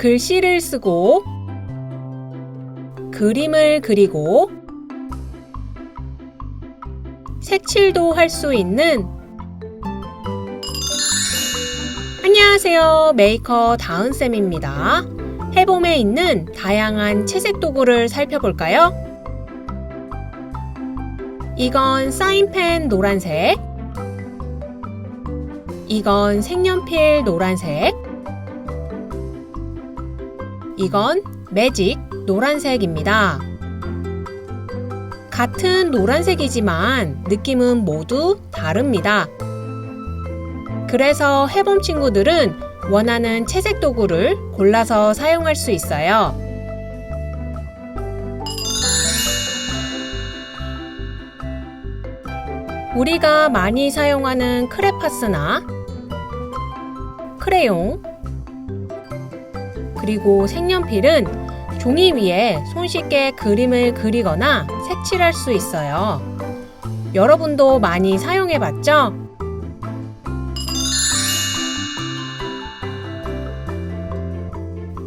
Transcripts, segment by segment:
글씨를 쓰고 그림을 그리고 색칠도 할 수 있는 안녕하세요. 메이커 다은쌤입니다. 해봄에 있는 다양한 채색 도구를 살펴볼까요? 이건 사인펜 노란색, 이건 색연필 노란색, 이건 매직 노란색입니다. 같은 노란색이지만 느낌은 모두 다릅니다. 그래서 해봄 친구들은 원하는 채색 도구를 골라서 사용할 수 있어요. 우리가 많이 사용하는 크레파스나 크레용 그리고 색연필은 종이 위에 손쉽게 그림을 그리거나 색칠할 수 있어요. 여러분도 많이 사용해 봤죠?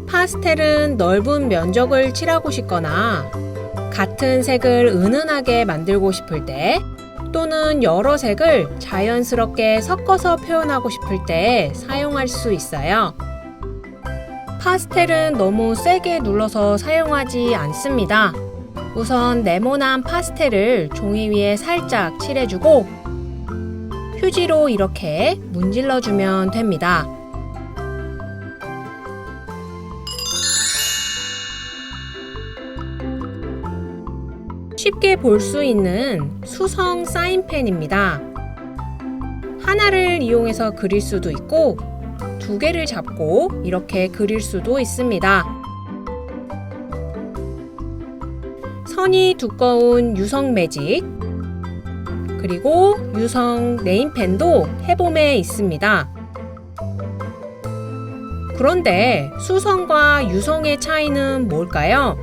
파스텔은 넓은 면적을 칠하고 싶거나 같은 색을 은은하게 만들고 싶을 때 또는 여러 색을 자연스럽게 섞어서 표현하고 싶을 때 사용할 수 있어요. 파스텔은 너무 세게 눌러서 사용하지 않습니다. 우선 네모난 파스텔을 종이 위에 살짝 칠해주고 휴지로 이렇게 문질러주면 됩니다. 쉽게 볼 수 있는 수성 사인펜입니다. 하나를 이용해서 그릴 수도 있고 두 개를 잡고 이렇게 그릴 수도 있습니다. 선이 두꺼운 유성 매직 그리고 유성 네임펜도 해봄에 있습니다. 그런데 수성과 유성의 차이는 뭘까요?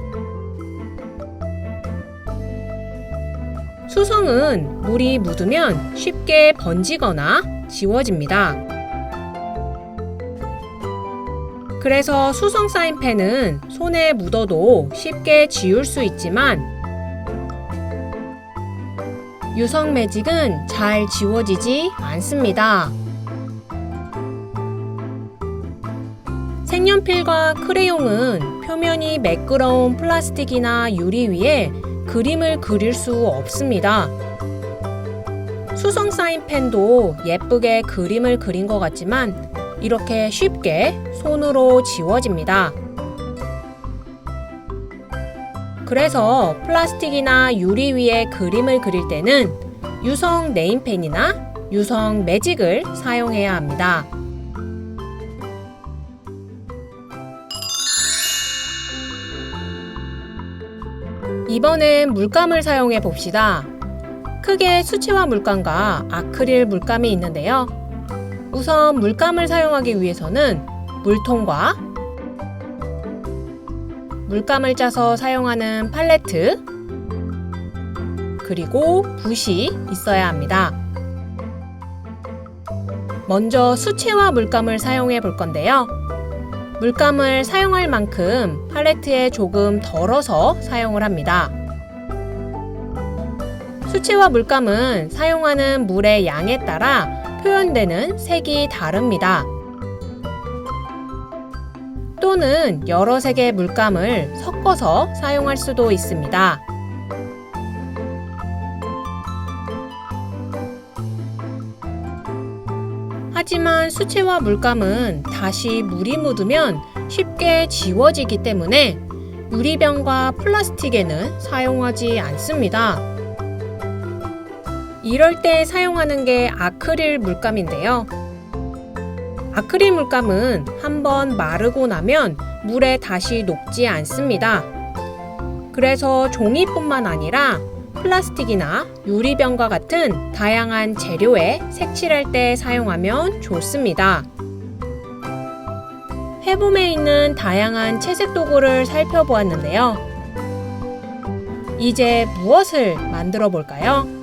수성은 물이 묻으면 쉽게 번지거나 지워집니다. 그래서 수성 사인펜은 손에 묻어도 쉽게 지울 수 있지만 유성 매직은 잘 지워지지 않습니다. 색연필과 크레용은 표면이 매끄러운 플라스틱이나 유리 위에 그림을 그릴 수 없습니다. 수성 사인펜도 예쁘게 그림을 그린 것 같지만 이렇게 쉽게 손으로 지워집니다. 그래서 플라스틱이나 유리 위에 그림을 그릴 때는 유성 네임펜이나 유성 매직을 사용해야 합니다. 이번엔 물감을 사용해 봅시다. 크게 수채화 물감과 아크릴 물감이 있는데요. 우선 물감을 사용하기 위해서는 물통과 물감을 짜서 사용하는 팔레트 그리고 붓이 있어야 합니다. 먼저 수채화 물감을 사용해 볼 건데요. 물감을 사용할 만큼 팔레트에 조금 덜어서 사용을 합니다. 수채화 물감은 사용하는 물의 양에 따라 표현되는 색이 다릅니다. 또는 여러 색의 물감을 섞어서 사용할 수도 있습니다. 하지만 수채화 물감은 다시 물이 묻으면 쉽게 지워지기 때문에 유리병과 플라스틱에는 사용하지 않습니다. 이럴 때 사용하는 게 아크릴 물감인데요. 아크릴 물감은 한번 마르고 나면 물에 다시 녹지 않습니다. 그래서 종이뿐만 아니라 플라스틱이나 유리병과 같은 다양한 재료에 색칠할 때 사용하면 좋습니다. 해봄에 있는 다양한 채색 도구를 살펴보았는데요. 이제 무엇을 만들어 볼까요?